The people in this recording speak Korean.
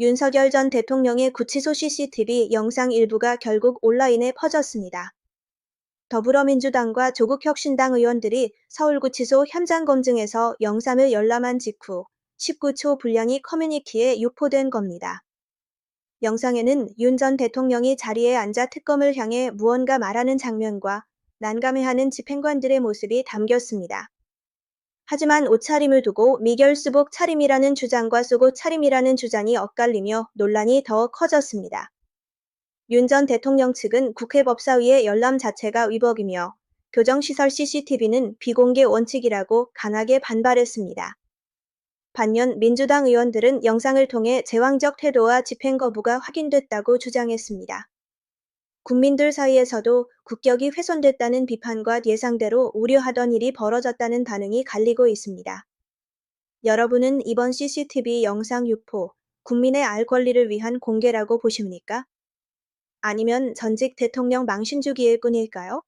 윤석열 전 대통령의 구치소 CCTV 영상 일부가 결국 온라인에 퍼졌습니다. 더불어민주당과 조국혁신당 의원들이 서울구치소 현장 검증에서 영상을 열람한 직후 19초 분량이 커뮤니티에 유포된 겁니다. 영상에는 윤 전 대통령이 자리에 앉아 특검을 향해 무언가 말하는 장면과 난감해하는 집행관들의 모습이 담겼습니다. 하지만 옷차림을 두고 미결수복 차림이라는 주장과 속옷 차림이라는 주장이 엇갈리며 논란이 더 커졌습니다. 윤 전 대통령 측은 국회 법사위의 열람 자체가 위법이며 교정시설 CCTV는 비공개 원칙이라고 강하게 반발했습니다. 반면 민주당 의원들은 영상을 통해 제왕적 태도와 집행 거부가 확인됐다고 주장했습니다. 국민들 사이에서도 국격이 훼손됐다는 비판과 예상대로 우려하던 일이 벌어졌다는 반응이 갈리고 있습니다. 여러분은 이번 CCTV 영상 유포, 국민의 알 권리를 위한 공개라고 보십니까? 아니면 전직 대통령 망신 주기일 뿐일까요?